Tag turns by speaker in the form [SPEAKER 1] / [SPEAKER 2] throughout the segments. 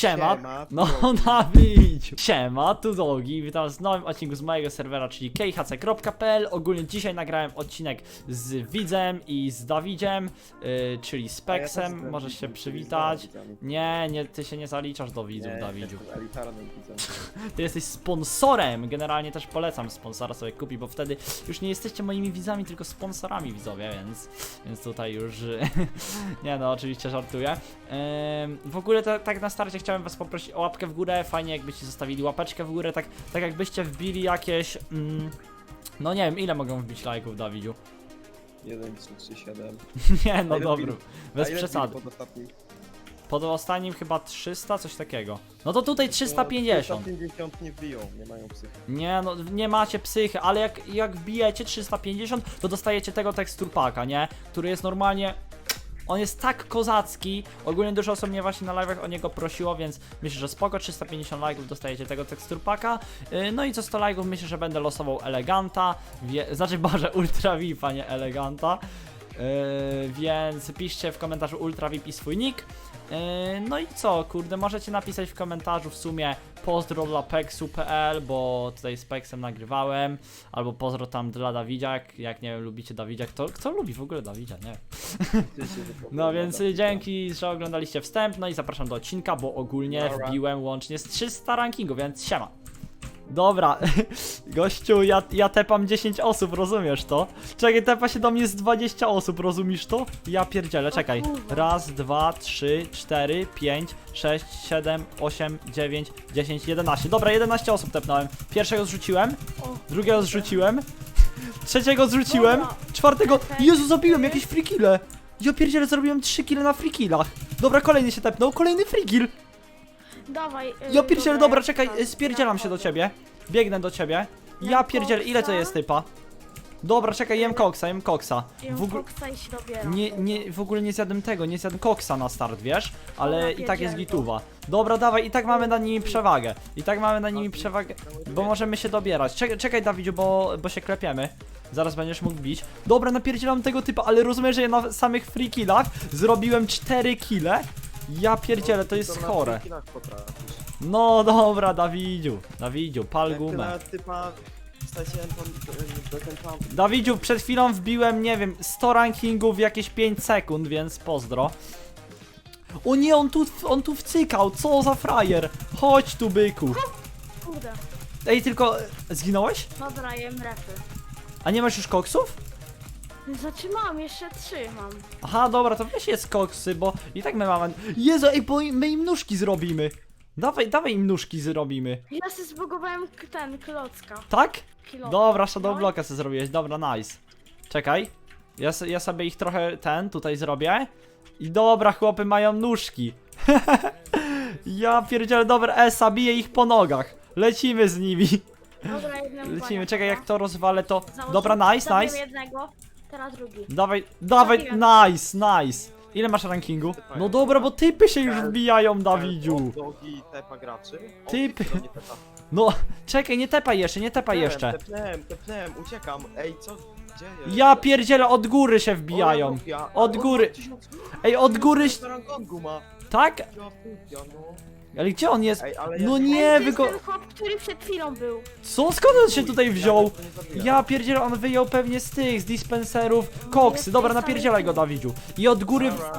[SPEAKER 1] Siema.
[SPEAKER 2] Siema,
[SPEAKER 1] No,
[SPEAKER 2] drogi.
[SPEAKER 1] Dawid. Siema, tu Dogi. Witam was w nowym odcinku z mojego serwera, czyli khc.pl. Ogólnie dzisiaj nagrałem odcinek z Widzem i z Dawidziem, yy, czyli z
[SPEAKER 2] ja
[SPEAKER 1] Peksem.
[SPEAKER 2] byłem
[SPEAKER 1] Możesz się przywitać.
[SPEAKER 2] z.
[SPEAKER 1] Nie, nie, ty się nie zaliczasz do widzów,
[SPEAKER 2] Nie,
[SPEAKER 1] Dawidziu. Ty jesteś sponsorem. Generalnie też polecam sponsora sobie kupić, bo wtedy już nie jesteście moimi widzami, tylko sponsorami widzowie, więc, więc tutaj już. nie no, oczywiście żartuję. Ym, w ogóle to, tak na starcie chciałem was poprosić o łapkę w górę. Fajnie jakbyście zostawili łapeczkę w górę, tak, tak jakbyście wbili jakieś. Mm, no nie wiem, ile mogą wbić lajków, Dawidziu?
[SPEAKER 2] 1, 3, 3, 7.
[SPEAKER 1] Nie, no dobra, bez przesady.
[SPEAKER 2] Pod ostatnim?
[SPEAKER 1] Pod ostatnim chyba 300, coś takiego. No to tutaj 350.
[SPEAKER 2] 350 nie wbiją, nie mają psychy.
[SPEAKER 1] Nie, no nie macie psychy, ale jak, jak wbijecie 350, to dostajecie tego teksturpaka, nie? Który jest normalnie... On jest tak kozacki. Ogólnie dużo osób mnie właśnie na live'ach o niego prosiło, więc myślę, że spoko, 350 lajków dostajecie tego teksturpaka. Yy, no i co 100 lajków myślę, że będę losował eleganta. Wie, znaczy, Boże, ultra VIP, a nie eleganta. Yy, więc piszcie w komentarzu ultra VIP i swój nick. Yy, no i co, kurde, możecie napisać w komentarzu w sumie pozdro dla peksu.pl, bo tutaj z peksem nagrywałem, albo pozdro tam dla Dawidziak, jak nie wiem, lubicie Dawidziak, kto, kto lubi w ogóle Dawidzia, nie No więc dzięki, że oglądaliście wstęp, no i zapraszam do odcinka, bo ogólnie wbiłem łącznie z 300 rankingu, więc siema. Dobra, gościu, ja, ja tepam 10 osób, rozumiesz to? Czekaj, tepa się do mnie z 20 osób, rozumiesz to? Ja pierdzielę, czekaj. Raz, dwa, trzy, cztery, pięć, sześć, siedem, osiem, dziewięć, dziesięć, jedenaście. Dobra, 11 osób tepnąłem. Pierwszego zrzuciłem, drugiego zrzuciłem, trzeciego zrzuciłem, czwartego... Jezu, zabiłem jakieś free kille. Ja pierdzielę, zrobiłem 3 kille na free killach. Dobra, kolejny się tepnął, kolejny free kill.
[SPEAKER 3] Dawaj. y,
[SPEAKER 1] Ja pierdzielę, dobra, czekaj,
[SPEAKER 3] tak,
[SPEAKER 1] spierdzielam się do ciebie. Biegnę do ciebie. Ja pierdzielę, ile to jest typa? Dobra, czekaj, jem koksa, jem koksa.
[SPEAKER 3] Jem
[SPEAKER 1] W ogóle...
[SPEAKER 3] koksa i się dobieram.
[SPEAKER 1] Nie, nie, w ogóle nie zjadłem tego, nie zjadłem koksa na start, wiesz? Ale i tak jest gituwa. Dobra, dawaj, i tak mamy na nimi przewagę. I tak mamy na nimi przewagę, bo możemy się dobierać. Czekaj, czekaj Dawidziu, bo, bo się klepiemy. Zaraz będziesz mógł bić. Dobra, napierdzielam tego typa, ale rozumiem, że ja na samych free killach zrobiłem 4 kille. Ja pierdzielę, to jest chore. No dobra, Dawidziu. Dawidziu, pal gumę.
[SPEAKER 2] typa straciłem tą.
[SPEAKER 1] Dawidziu, przed chwilą wbiłem, nie wiem, 100 rankingów w jakieś 5 sekund, więc pozdro. O nie, on tu, on tu wcykał, co za frajer. Chodź tu, byku.
[SPEAKER 3] Kurde.
[SPEAKER 1] Ej, tylko, e, zginąłeś?
[SPEAKER 3] Dobra, jem repy.
[SPEAKER 1] A nie masz już koksów?
[SPEAKER 3] Mam, jeszcze trzy mam.
[SPEAKER 1] Aha, dobra, to weź jest koksy, bo i tak my mamy... Jezu, ej, bo my im nóżki zrobimy. Dawaj, dawaj im nóżki zrobimy.
[SPEAKER 3] Ja sobie zbugowałem k- ten klocka.
[SPEAKER 1] Tak?
[SPEAKER 3] Kilo.
[SPEAKER 1] Dobra, shadow blocka sobie zrobiłeś, dobra, nice. Czekaj. Ja, se- ja sobie ich trochę ten tutaj zrobię. I dobra, chłopy mają nóżki. ja pierdzielę, dobra, Esa, biję ich po nogach. Lecimy z nimi.
[SPEAKER 3] Dobra,
[SPEAKER 1] Lecimy, czekaj, jak to rozwalę, to... Dobra, nice, nice.
[SPEAKER 3] jednego, teraz drugi.
[SPEAKER 1] Dawaj, dawaj, nice, nice. Ile masz rankingu? No dobra, bo typy się już wbijają, Dawidziu.
[SPEAKER 2] Dogi tepa graczy. O,
[SPEAKER 1] Typy.
[SPEAKER 2] to nie tepa.
[SPEAKER 1] No, czekaj, nie tepaj jeszcze, nie tepaj jeszcze.
[SPEAKER 2] Tepnąłem, tepnąłem, uciekam. Ej, co?
[SPEAKER 1] Ja pierdzielę, od góry się wbijają.
[SPEAKER 2] ja-
[SPEAKER 1] Od góry. Ej, od góry...
[SPEAKER 2] tysiąc rankingu ma.
[SPEAKER 1] Tak?
[SPEAKER 2] Ja no.
[SPEAKER 1] Ale gdzie on jest?
[SPEAKER 2] Ej, ale
[SPEAKER 1] No nie,
[SPEAKER 3] Ej,
[SPEAKER 1] wy
[SPEAKER 3] to jest
[SPEAKER 1] go...
[SPEAKER 3] ten chłop, który przed chwilą był.
[SPEAKER 1] Co? Skąd on się tutaj wziął?
[SPEAKER 2] nie zabija.
[SPEAKER 1] Ja pierdzielę, on wyjął pewnie z tych, z dispenserów koksy. Dobra, napierdzielaj go, Dawidziu. I od góry,
[SPEAKER 2] Dobra.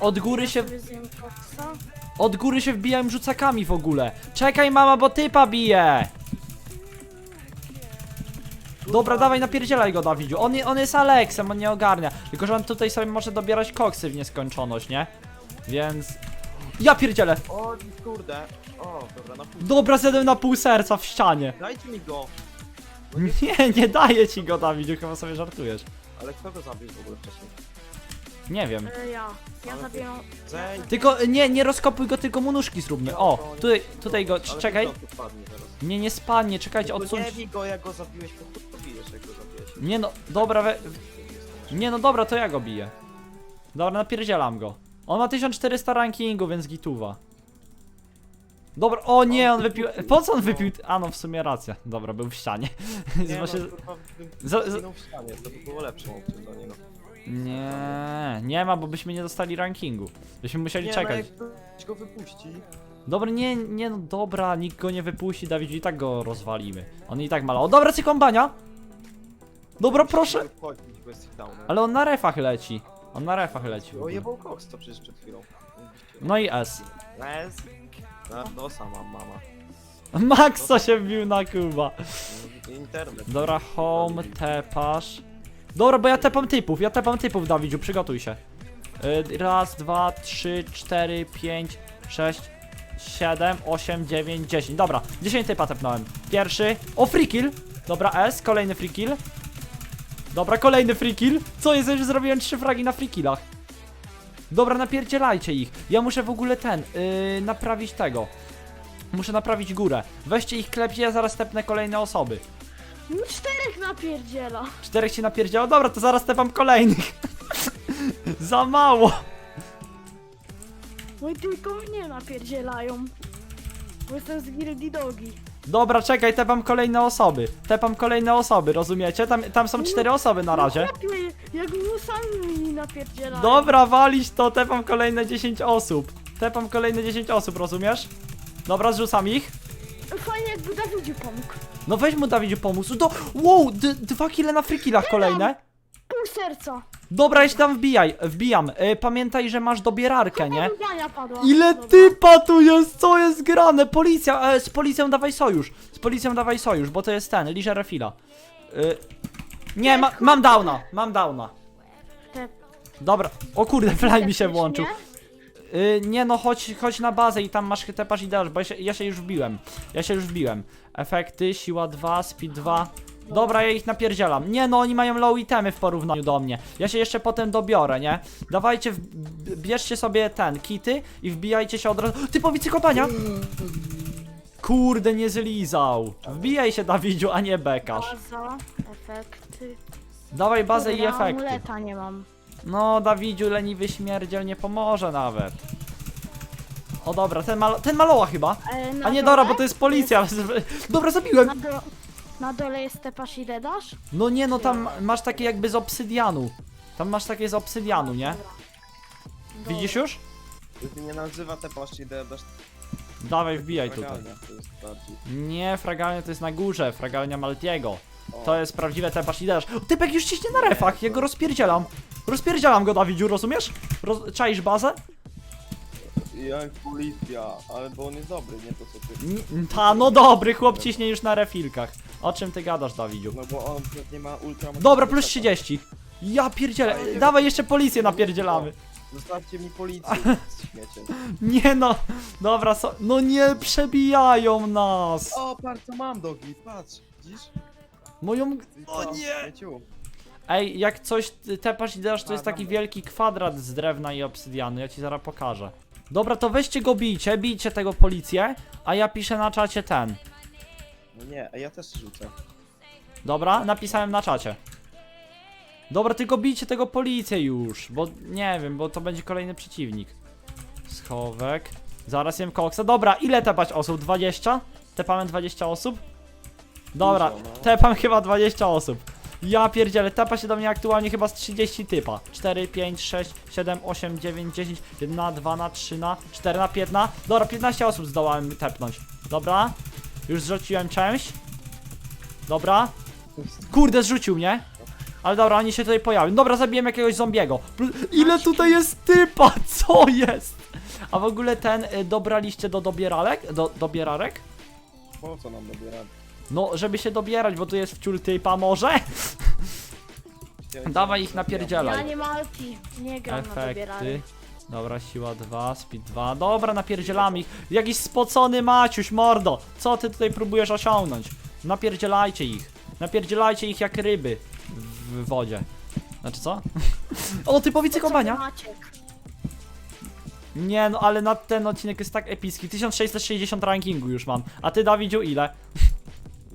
[SPEAKER 1] Od góry się, od góry się wbijają rzucakami w ogóle. Czekaj, mama, bo typa bije. Dobra, dawaj, napierdzielaj go, Dawidziu. On, on jest Aleksem, on nie ogarnia. Tylko, że on tutaj sobie może dobierać koksy w nieskończoność, nie? Więc... Ja pierdzielę.
[SPEAKER 2] O, kurde. O, dobra, na pół.
[SPEAKER 1] Dobra, zjadłem na pół serca w ścianie.
[SPEAKER 2] Dajcie mi go.
[SPEAKER 1] Nie, nie daję ci go, Dawidziu, chyba sobie żartujesz.
[SPEAKER 2] Ale kto go zabił w ogóle wcześniej?
[SPEAKER 1] Nie wiem.
[SPEAKER 3] E, Ja. Ja
[SPEAKER 2] Ale
[SPEAKER 3] zabiję.
[SPEAKER 2] Zejdź.
[SPEAKER 1] Tylko nie, nie rozkopuj go, tylko mu nóżki zróbmy. O, tutaj, tutaj go,
[SPEAKER 2] Ale
[SPEAKER 1] czekaj.
[SPEAKER 2] tu teraz.
[SPEAKER 1] Nie, nie spadnie, czekajcie,
[SPEAKER 2] Tylko
[SPEAKER 1] odsuń.
[SPEAKER 2] Nie bij go, jak go zabiłeś, po chuj to bijesz, jak go zabiłeś.
[SPEAKER 1] Nie no, dobra, we... Nie no, dobra, to ja go biję. Dobra, napierdzielam go. On ma 1400 rankingu, więc gituwa. Dobra, o nie, on wypił... Po co on wypił... A no, w sumie racja. Dobra, był w ścianie.
[SPEAKER 2] Nie, no,
[SPEAKER 1] się...
[SPEAKER 2] kurwa,
[SPEAKER 1] Za- za-
[SPEAKER 2] w ścianie, to by było opcją dla niego.
[SPEAKER 1] Nie, nie ma, bo byśmy nie dostali rankingu. Byśmy musieli
[SPEAKER 2] Nie, no
[SPEAKER 1] czekać.
[SPEAKER 2] jak ktoś go wypuści.
[SPEAKER 1] Dobra, nie, nie, no dobra, nikt go nie wypuści, Dawid, i tak go rozwalimy. On i tak malał. Dobra, cykombania! Dobra, proszę!
[SPEAKER 2] Wchodzić, bo jest ich down.
[SPEAKER 1] Ale on na refach leci. On na refach leci. w
[SPEAKER 2] O,
[SPEAKER 1] ogóle.
[SPEAKER 2] jebał koks to przecież przed chwilą.
[SPEAKER 1] No i S.
[SPEAKER 2] Les. No, no sama mama.
[SPEAKER 1] Max co się wbił na Kuba.
[SPEAKER 2] Internet.
[SPEAKER 1] Dobra, home, tepasz. Dobra, bo ja tepam typów, ja tepam typów, Dawidziu, przygotuj się. Y, Raz, dwa, trzy, cztery, pięć, sześć, siedem, osiem, dziewięć, dziesięć. Dobra, dziesięć typa tepnąłem. Pierwszy. O, free kill. Dobra, S, kolejny free kill. Dobra, kolejny free kill. Co jest, że zrobiłem trzy fragi na free killach. Dobra, napierdzielajcie ich. Ja muszę w ogóle ten, yy, naprawić tego. Muszę naprawić górę. Weźcie ich klepcie, ja zaraz tepnę kolejne osoby.
[SPEAKER 3] No czterech napierdziela.
[SPEAKER 1] Czterech się napierdziało? Dobra, to zaraz tepam kolejnych. Za mało.
[SPEAKER 3] No i tylko mnie napierdzielają. Bo jestem z Gildi Dogi.
[SPEAKER 1] Dobra, czekaj, tepam kolejne osoby. Tepam kolejne osoby, rozumiecie? Tam, tam są cztery osoby na razie.
[SPEAKER 3] Lepiej, jak musami mi napierdzielają.
[SPEAKER 1] Dobra, walić to, tepam kolejne 10 osób. Tepam kolejne 10 osób, rozumiesz? Dobra, zrzucam ich.
[SPEAKER 3] Fajnie jakby Dawidziu pomógł.
[SPEAKER 1] No weź mu Dawidziu pomóc. Do, wow, d- dwa kile na frikilach kolejne.
[SPEAKER 3] Pół serca.
[SPEAKER 1] Dobra, jeśli tam wbijaj, wbijam. Y, pamiętaj, że masz dobierarkę, nie?
[SPEAKER 3] Padła.
[SPEAKER 1] Ile
[SPEAKER 3] Dobra.
[SPEAKER 1] typa tu jest? Co jest grane? Policja, e, z policją dawaj sojusz. Z policją dawaj sojusz, bo to jest ten, liże refila. Y, nie, ma, mam downa, mam downa.
[SPEAKER 3] Te-
[SPEAKER 1] Dobra, o kurde, fly mi się włączył.
[SPEAKER 3] nie?
[SPEAKER 1] Y, nie no, chodź, chodź na bazę i tam masz tepasz i dasz, bo ja się, ja się już wbiłem. Ja się już wbiłem. Efekty, siła 2, speed 2. Dobra, ja ich napierdzielam. Nie no, oni mają low itemy w porównaniu do mnie. Ja się jeszcze potem dobiorę, nie? Dawajcie, w, bierzcie sobie ten, kity i wbijajcie się od razu. Typowicy kopania! Kurde, nie zlizał. Wbijaj się, Dawidziu, a nie bekasz.
[SPEAKER 3] Baza, efekty.
[SPEAKER 1] Dawaj bazę i efekty.
[SPEAKER 3] amuleta nie mam.
[SPEAKER 1] No, Dawidziu, leniwy śmierdziel nie pomoże nawet. O dobra, ten, mal ten maloła chyba.
[SPEAKER 3] E, na
[SPEAKER 1] A nie,
[SPEAKER 3] dole
[SPEAKER 1] dobra, bo to jest policja. Dobra, zabiłem.
[SPEAKER 3] Na, na dole jest tepasz i dedasz?
[SPEAKER 1] No nie, no tam masz takie jakby z obsydianu. Tam masz takie z obsydianu, nie?
[SPEAKER 3] Dobra.
[SPEAKER 1] Widzisz już?
[SPEAKER 2] To się nie nazywa te paszczy dasz
[SPEAKER 1] Dawaj, wbijaj tutaj.
[SPEAKER 2] fragalnia, to jest bardziej.
[SPEAKER 1] Nie, fragalnia to jest na górze, fragalnia Maltiego.
[SPEAKER 2] O,
[SPEAKER 1] To jest prawdziwe tepasz i dasz. Typek już ciśnie na refach, ja go rozpierdzielam. Rozpierdzielam go, Dawidziu, rozumiesz? Roz czaisz bazę?
[SPEAKER 2] Jak policja, ale bo on jest dobry, nie to co ty.
[SPEAKER 1] N- Ta, no dobry, chłop ciśnie już na refilkach. O czym ty gadasz, Dawidziu?
[SPEAKER 2] No bo on pewnie ma ultra...
[SPEAKER 1] Dobra, plus 30. Ja pierdzielę. Dawaj jeszcze policję napierdzielamy.
[SPEAKER 2] Zostawcie mi policję, śmiecie.
[SPEAKER 1] Nie no. Dobra, so... no nie przebijają nas.
[SPEAKER 2] O, patrz co mam dogi, patrz, widzisz?
[SPEAKER 1] Moją...
[SPEAKER 2] O
[SPEAKER 1] O nie.
[SPEAKER 2] Śmieciu.
[SPEAKER 1] Ej, jak coś ty tepasz i dasz, to jest taki wielki kwadrat z drewna i obsydianu. Ja ci zaraz pokażę. Dobra, to weźcie go bijcie, bijcie tego policję, a ja piszę na czacie ten.
[SPEAKER 2] No nie, a ja też rzucę.
[SPEAKER 1] Dobra, napisałem na czacie. Dobra, tylko bijcie tego policję już, bo nie wiem, bo to będzie kolejny przeciwnik. Schowek. Zaraz jem koksa. Dobra, ile tepać osób? 20? Tepamy 20 osób? Dobra,
[SPEAKER 2] Dużo, no.
[SPEAKER 1] tepam chyba 20 osób. Ja pierdzielę, tepa się do mnie aktualnie chyba z 30 typa. 4, 5, 6, 7, 8, 9, 10, 1 na 2 na 3 na 4 na 5 na. Dobra, 15 osób zdołałem tepnąć. Dobra, już zrzuciłem część. Dobra. Kurde, zrzucił mnie. Ale dobra, oni się tutaj pojawią. Dobra, zabiłem jakiegoś zombiego. Ile tutaj jest typa? Co jest? A w ogóle ten y, dobraliście do dobieralek? Do dobierarek?
[SPEAKER 2] Po co nam dobierać?
[SPEAKER 1] No, żeby się dobierać, bo tu jest wciul typa może?
[SPEAKER 2] Ja
[SPEAKER 1] Dawaj ich
[SPEAKER 2] wiem,
[SPEAKER 1] napierdzielaj.
[SPEAKER 3] Ja nie ma ulti. Nie gram na
[SPEAKER 1] Efekty.
[SPEAKER 3] dobieranie.
[SPEAKER 1] Dobra, siła 2, speed 2. Dobra, napierdzielam ich. Jakiś spocony Maciuś, mordo. Co ty tutaj próbujesz osiągnąć? Napierdzielajcie ich. Napierdzielajcie ich jak ryby w wodzie. Znaczy co? o, typowicy kopania.
[SPEAKER 3] Maciek.
[SPEAKER 1] Nie no, ale na ten odcinek jest tak epicki. 1660 rankingu już mam. A ty, Dawidziu, ile?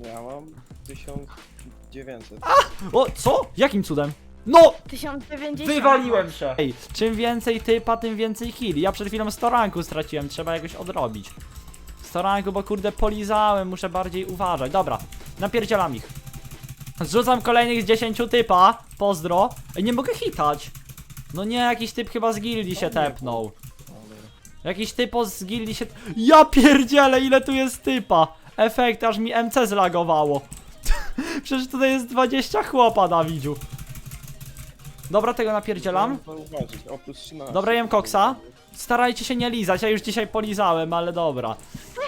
[SPEAKER 2] Ja mam 1900.
[SPEAKER 1] O, co? Jakim cudem? No!
[SPEAKER 3] 1090.
[SPEAKER 1] Wywaliłem się! Ej, czym więcej typa, tym więcej killi. Ja przed chwilą 100 ranku straciłem, trzeba jakoś odrobić. 100 ranku, bo kurde polizałem, muszę bardziej uważać. Dobra, napierdzielam ich. Zrzucam kolejnych z 10 typa. Pozdro. Ej, nie mogę hitać. No nie, jakiś typ chyba z gildii się tepnął. Jakiś typo z gildii się... Ja pierdzielę, ile tu jest typa! Efekt, aż mi MC zlagowało. Przecież tutaj jest 20 chłopa, Dawidziu. Dobra, tego napierdzielam.
[SPEAKER 2] To uważać. O, plus 13.
[SPEAKER 1] Dobra, jem koksa. Starajcie się nie lizać, ja już dzisiaj polizałem, ale dobra.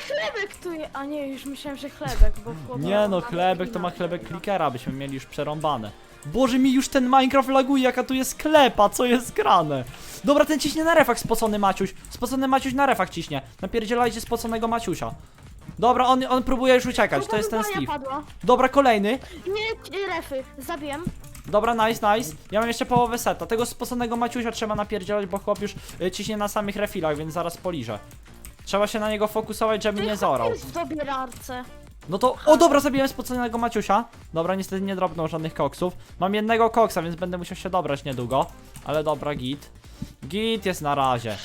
[SPEAKER 3] Chlebek tu je... A nie, już myślałem, że chlebek, bo chłopak...
[SPEAKER 1] Nie no, chlebek to ma chlebek klikera, byśmy mieli już przerąbane. Boże, mi już ten Minecraft laguje, jaka tu jest klepa, co jest grane? Dobra, ten ciśnie na refach spocony Maciuś. Spocony Maciuś na refach ciśnie. Napierdzielajcie spoconego Maciusia. Dobra, on, on próbuje już uciekać, to jest ten Steve.
[SPEAKER 3] padła.
[SPEAKER 1] Dobra, kolejny.
[SPEAKER 3] Nie, y, refy, zabiłem.
[SPEAKER 1] Dobra, nice, nice. Ja mam jeszcze połowę seta. Tego spoconego Maciusia trzeba napierdzielać, bo chłop już y, ciśnie na samych refilach, więc zaraz poliżę. Trzeba się na niego fokusować, żeby nie zorał.
[SPEAKER 3] jest w dobierarce.
[SPEAKER 1] No to, o dobra, zabiłem spoconego Maciusia. Dobra, niestety nie drobnął żadnych koksów. Mam jednego koksa, więc będę musiał się dobrać niedługo. Ale dobra, git. Git jest na razie.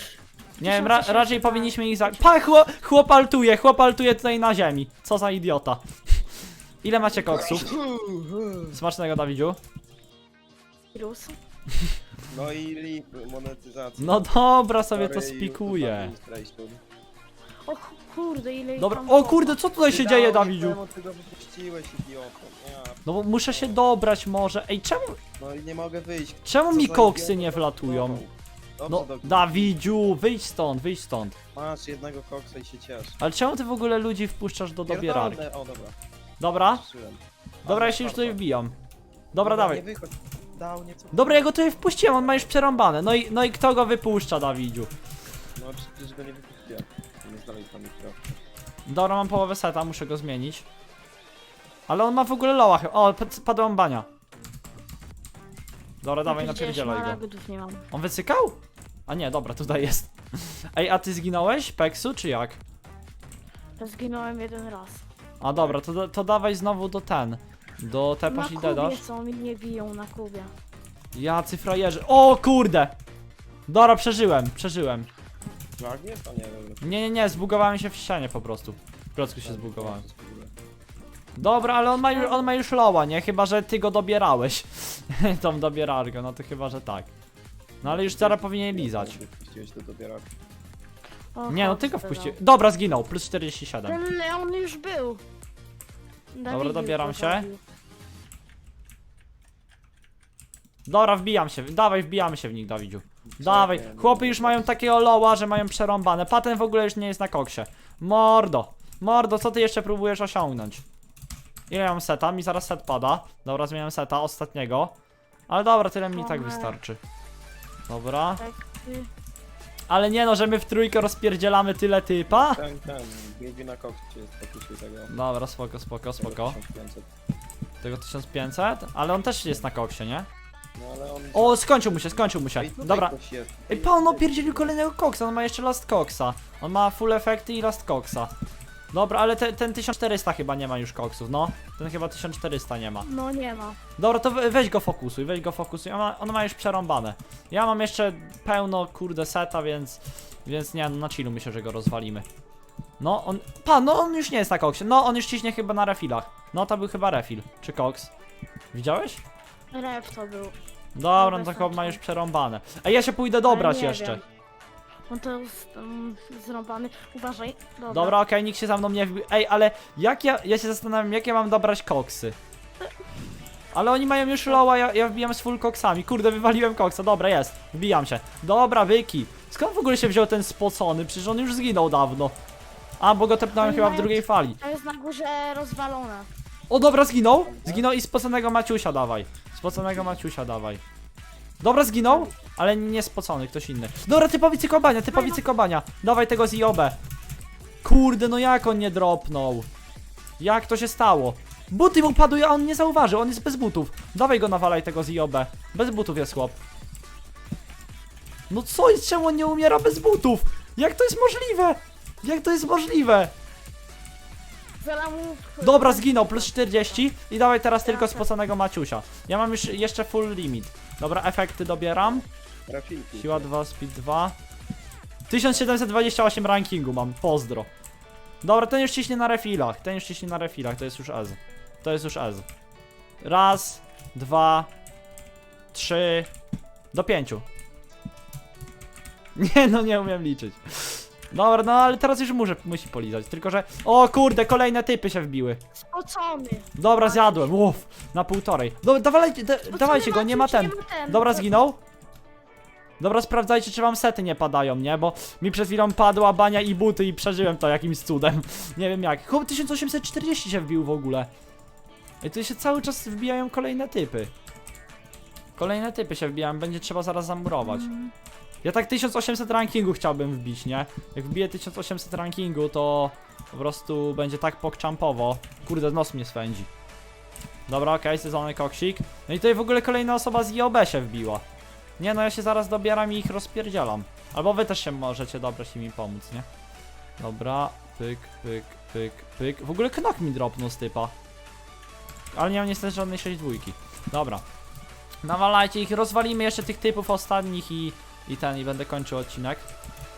[SPEAKER 1] Nie wiem, ra raczej powinniśmy ich za... Pa, chłop, chłop altuje, chłop altuje tutaj na ziemi. Co za idiota. Ile macie koksów? Smacznego, Dawidziu.
[SPEAKER 3] Wirus.
[SPEAKER 2] No i lip, monetyzacja.
[SPEAKER 1] No dobra, sobie to spikuję.
[SPEAKER 3] O kurde, ile ich
[SPEAKER 1] Dobra,
[SPEAKER 3] tam
[SPEAKER 1] o
[SPEAKER 3] było.
[SPEAKER 1] kurde, co tutaj się dzieje, Dawidziu?
[SPEAKER 2] temu, Ty go wypuściłeś, idioto. Ja,
[SPEAKER 1] No bo muszę się dobrać może. Ej, czemu,
[SPEAKER 2] no i nie mogę wyjść.
[SPEAKER 1] czemu mi koksy nie wlatują?
[SPEAKER 2] Dobrze,
[SPEAKER 1] No,
[SPEAKER 2] dobrze.
[SPEAKER 1] Dawidziu, wyjdź stąd, wyjdź stąd.
[SPEAKER 2] Masz jednego koksa i się ciesz.
[SPEAKER 1] Ale czemu ty w ogóle ludzi wpuszczasz do dobierarki?
[SPEAKER 2] O, dobra.
[SPEAKER 1] Dobra? Dobra, ja się już tutaj wbijam. Dobra, dawaj.
[SPEAKER 2] Nie wychodź. Dał nieco.
[SPEAKER 1] Dobra, ja go tutaj wpuściłem, on ma już przerąbane. No i, no i kto go wypuszcza, Dawidziu?
[SPEAKER 2] No przecież go nie wypuściłem. On jest dalej tam mikro.
[SPEAKER 1] Dobra, mam połowę seta, muszę go zmienić. Ale on ma w ogóle loła chyba. O, pad- padła bania. Dobra, dawaj,
[SPEAKER 3] Gdzieś
[SPEAKER 1] napierdzielaj go.
[SPEAKER 3] nie mam.
[SPEAKER 1] On wycykał? A nie, dobra, tutaj jest. Ej, a ty zginąłeś, Peksu, czy jak?
[SPEAKER 3] Zginąłem jeden raz.
[SPEAKER 1] A dobra, to, da- to dawaj znowu do ten. Do
[SPEAKER 3] Na
[SPEAKER 1] tepasz i
[SPEAKER 3] kubie
[SPEAKER 1] dedasz.
[SPEAKER 3] są, mi nie biją na kubie.
[SPEAKER 1] Jacy frajerzy. O kurde! Dobra, przeżyłem, przeżyłem.
[SPEAKER 2] Lagnie? To nie wiem.
[SPEAKER 1] Nie, nie, nie, zbugowałem się w ścianie po prostu. W klocku się
[SPEAKER 2] Tak,
[SPEAKER 1] zbugowałem. Dobra, ale on ma już, on ma już loła, nie? Chyba, że ty go dobierałeś. Tą dobierarkę, no to chyba, że tak. No ale już zaraz powinien lizać.
[SPEAKER 2] Wypuściłeś do dobierarki.
[SPEAKER 3] O,
[SPEAKER 1] Nie, no
[SPEAKER 3] chodź,
[SPEAKER 1] ty go
[SPEAKER 3] dodał.
[SPEAKER 1] wpuściłeś. Dobra, zginął, plus 47.
[SPEAKER 3] Ten Leon już był. Dawidziu
[SPEAKER 1] dobieram się. Dobra, wbijam się, dawaj, wbijamy się w nich, Dawidziu. Dawaj,
[SPEAKER 2] Czekaj,
[SPEAKER 1] chłopy już mają takiego loła, że mają przerąbane. Paten w ogóle już nie jest na koksie. Mordo, mordo, co ty jeszcze próbujesz osiągnąć? Ile ja mam seta? Mi zaraz set pada. Dobra, zmieniam seta, ostatniego. Ale dobra, tyle mi i tak wystarczy. Dobra. Ale nie no, że my w trójkę rozpierdzielamy tyle typa.
[SPEAKER 2] Ten, ten, na jest tego.
[SPEAKER 1] Dobra, spoko, spoko, spoko.
[SPEAKER 2] 1500.
[SPEAKER 1] Tego 1500, ale on też jest na koksie, nie?
[SPEAKER 2] No ale on...
[SPEAKER 1] O, skończył mu się, skończył mu się.
[SPEAKER 2] Ej, tutaj
[SPEAKER 1] Dobra.
[SPEAKER 2] ktoś jest.
[SPEAKER 1] Ej, pa, on opierdzielił kolejnego koksa, on ma jeszcze last koksa. On ma full efekty i last koksa. Dobra, ale te, ten 1400 chyba nie ma już koksów, no. Ten chyba 1400 nie ma.
[SPEAKER 3] No nie ma.
[SPEAKER 1] Dobra, to we- weź go fokusuj, weź go fokusuj. On ma, on ma już przerąbane. Ja mam jeszcze pełno, kurde, seta, więc... Więc nie, no na chillu myślę, że go rozwalimy. No, on... Pa, no on już nie jest na koksie. No, on już ciśnie chyba na refilach. No, to był chyba refil. Czy koks? Widziałeś?
[SPEAKER 3] Ref to był.
[SPEAKER 1] Dobra, no to chyba ma już przerąbane. Ej, ja się pójdę dobrać
[SPEAKER 3] nie
[SPEAKER 1] jeszcze.
[SPEAKER 3] wiem. On to jest um, zrąbany. Uważaj. Dobra.
[SPEAKER 1] Dobra, okej, nikt się za mną nie wbił. Ej, ale jak ja, ja się zastanawiam, jak ja mam dobrać koksy. Ale oni mają już loła, ja, ja wbijam z full koksami. Kurde, wywaliłem koksa, dobra, jest. Wbijam się. Dobra, wyki. Skąd w ogóle się wziął ten spocony? Przecież on już zginął dawno. A, bo go tepnąłem chyba w drugiej fali.
[SPEAKER 3] To jest na górze rozwalone.
[SPEAKER 1] O, dobra, zginął. Zginął i spoconego Maciusia dawaj. Spoconego Maciusia dawaj. Dobra, zginął, ale nie spocony, ktoś inny. Dobra, typowi cykobania, typowi cykobania. Dawaj tego z IOB. Kurde, no jak on nie dropnął? Jak to się stało? Buty mu padły, a on nie zauważył, on jest bez butów. Dawaj go nawalaj tego z IOB. Bez butów jest chłop. No co jest, czemu on nie umiera bez butów? Jak to jest możliwe? Jak to jest możliwe? Dobra, zginął, plus 40 i dawaj teraz tylko spoconego Maciusia. Ja mam już jeszcze full limit. Dobra, efekty dobieram.
[SPEAKER 2] Rafilki.
[SPEAKER 1] Siła 2, speed 2. 1728 rankingu mam, pozdro. Dobra, ten już ciśnie na refilach, ten już ciśnie na refilach, to jest już Ez. To jest już Ez. Raz, dwa, trzy, do pięciu. Nie no, nie umiem liczyć. Dobra, no ale teraz już muszę, musi polizać, tylko że... O kurde, kolejne typy się wbiły.
[SPEAKER 3] Spocony.
[SPEAKER 1] Dobra, zjadłem, uff, na półtorej. Dobra, dawajcie, da, dawajcie go, nie ma ten.
[SPEAKER 3] Nie ma ten.
[SPEAKER 1] Dobra, zginął? Dobra, sprawdzajcie, czy wam sety nie padają, nie? Bo mi przed chwilą padła bania i buty i przeżyłem to jakimś cudem. Nie wiem jak. Chłop 1840 się wbił w ogóle. I tu się cały czas wbijają kolejne typy. Kolejne typy się wbijają, będzie trzeba zaraz zamurować. Ja tak 1800 rankingu chciałbym wbić, nie? Jak wbiję 1800 rankingu, to po prostu będzie tak pokczampowo. Kurde, nos mnie swędzi. Dobra, okej, sezony koksik. No i tutaj w ogóle kolejna osoba z IOB się wbiła. Nie no, ja się zaraz dobieram i ich rozpierdzielam. Albo wy też się możecie dobrać i mi pomóc, nie? Dobra, pyk, pyk, pyk, pyk. W ogóle knok mi dropnął z typa. Ale nie mam niestety żadnej 6 dwójki. Dobra. Nawalajcie ich, rozwalimy jeszcze tych typów ostatnich i, i ten, i będę kończył odcinek.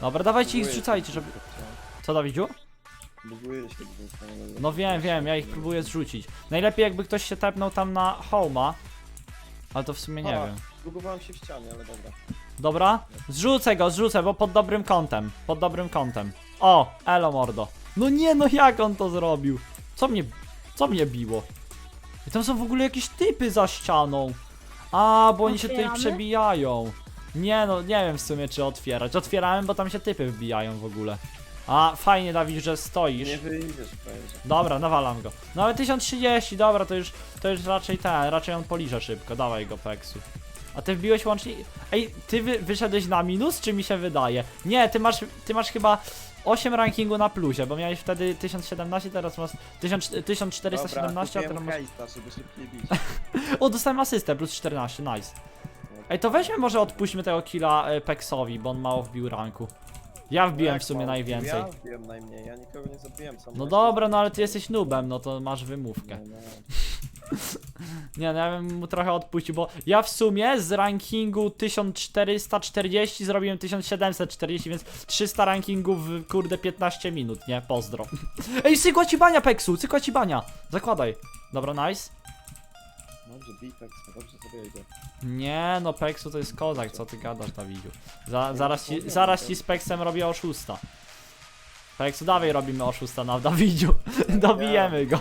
[SPEAKER 1] Dobra, dawajcie ich zrzucajcie, żeby...
[SPEAKER 2] dwójka,
[SPEAKER 1] Co, Dawidziu?
[SPEAKER 2] Buguje się
[SPEAKER 1] No wiem, wiem, ja ich próbuję zrzucić. Najlepiej jakby ktoś się tepnął tam na Homa. Ale to w sumie nie
[SPEAKER 2] A.
[SPEAKER 1] wiem.
[SPEAKER 2] Zbugowałem się w ścianie, ale dobra.
[SPEAKER 1] Dobra? Zrzucę go, zrzucę, bo pod dobrym kątem. Pod dobrym kątem. O, elo mordo. No nie, no jak on to zrobił? Co mnie, co mnie biło? I tam są w ogóle jakieś typy za ścianą. A, bo oni się tutaj
[SPEAKER 3] Otwieramy?
[SPEAKER 1] przebijają. Nie no, nie wiem w sumie czy otwierać. Otwierałem, bo tam się typy wbijają w ogóle. A, fajnie Dawid, że stoisz.
[SPEAKER 2] Nie wyjdziesz, frajerze.
[SPEAKER 1] Dobra, nawalam go. No ale 1030, dobra, to już, to już raczej ten, raczej on poliże szybko, dawaj go Peksu. A ty wbiłeś łącznie... Ej, ty wy, wyszedłeś na minus, czy mi się wydaje? Nie, ty masz, ty masz chyba 8 rankingu na plusie, bo miałeś wtedy 1017, teraz masz 1000, 1417, a teraz masz...
[SPEAKER 2] hejsta, żeby szybciej bić.
[SPEAKER 1] O, dostałem asystę, plus 14, nice. Ej, to weźmy może odpuśćmy tego killa e, Peksowi, bo on mało wbił ranku. Ja wbiłem w sumie najwięcej.
[SPEAKER 2] Ja wbiłem najmniej, ja nikogo nie zabiłem sam.
[SPEAKER 1] No dobra, no ale ty jesteś nubem, no to masz wymówkę.
[SPEAKER 2] No.
[SPEAKER 1] Nie, no ja bym mu trochę odpuścił, bo ja w sumie z rankingu 1440 zrobiłem 1740, więc 300 rankingów w kurde 15 minut, nie? Pozdro. Ej, cykła ci bania, Peksu, cykła ci bania. Zakładaj. Dobra, nice.
[SPEAKER 2] Dobrze, Bitex, dobrze sobie idę.
[SPEAKER 1] Nie, no Peksu to jest kozak, co ty gadasz, Dawidziu. Za, zaraz, ci, zaraz ci z Peksem robię oszusta. Peksu, dawaj robimy oszusta na Dawidziu. Dobijemy go.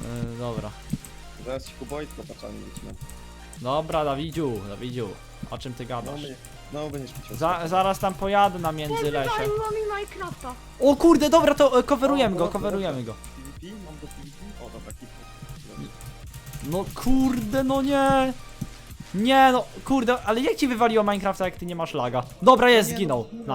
[SPEAKER 1] Yy, dobra.
[SPEAKER 2] Zaraz ci kubojsko patrzami wycinam.
[SPEAKER 1] Dobra, Dawidziu, Dawidziu. O czym ty
[SPEAKER 2] No,
[SPEAKER 1] gadasz?
[SPEAKER 2] będzie- no będziesz mi
[SPEAKER 1] Za, zaraz tam pojadę na międzylesie.
[SPEAKER 3] Wywaliło mi Minecrafta.
[SPEAKER 1] O kurde, dobra, to e, coverujemy go, coverujemy go.
[SPEAKER 2] PvP? Mam do PvP? O, dobra.
[SPEAKER 1] No kurde, no nie. Nie no, kurde, ale jak ci wywaliło Minecrafta, jak ty nie masz laga? Dobra, jest,
[SPEAKER 2] no,
[SPEAKER 1] zginął. Nice.